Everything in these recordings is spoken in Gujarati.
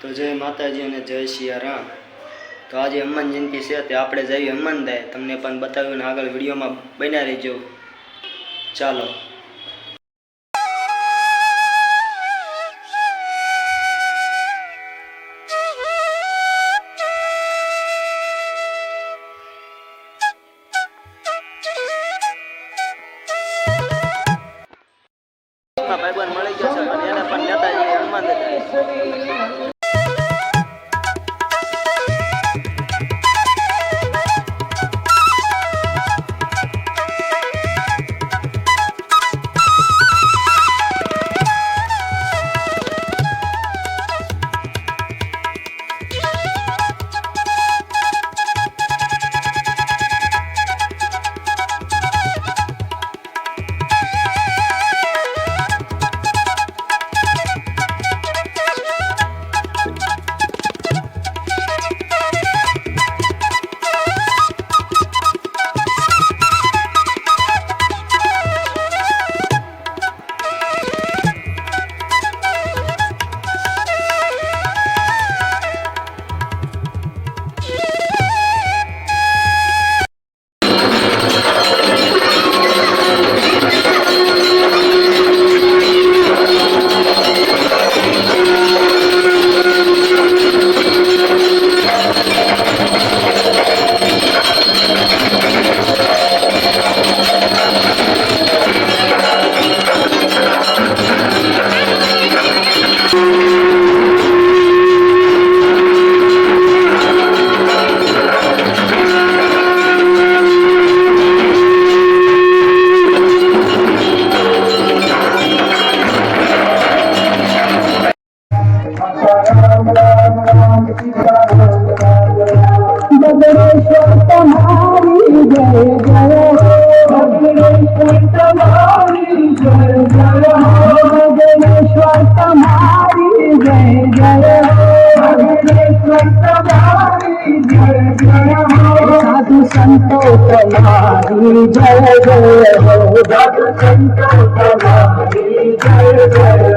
તો જય માતાજી અને જય સિયારામ તો આજે હનુમાન જયંતિ છે, તે આપણે જઈએ હનુમાનદાય તમને પણ બતાવ્યું આગળ વિડીયોમાં બન્યા રહેજો. ચાલો. ભાઈ મળી बगड़ेश्वर तुम्हारी जय जय भद्रेश्वर तुम्हारी जय जय बगड़ेश्वर तुम्हारी जय जय भद्रेश्वर तुम्हारी जय जय साधु संतो तुम्हारी जय जय साधु संतो तुम्हारी जय जय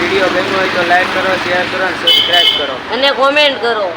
video ગમ્યો હોય તો લાઈક કરો શેર કરો અને સબસ્ક્રાઈબ કરો. અને કોમેન્ટ કરો.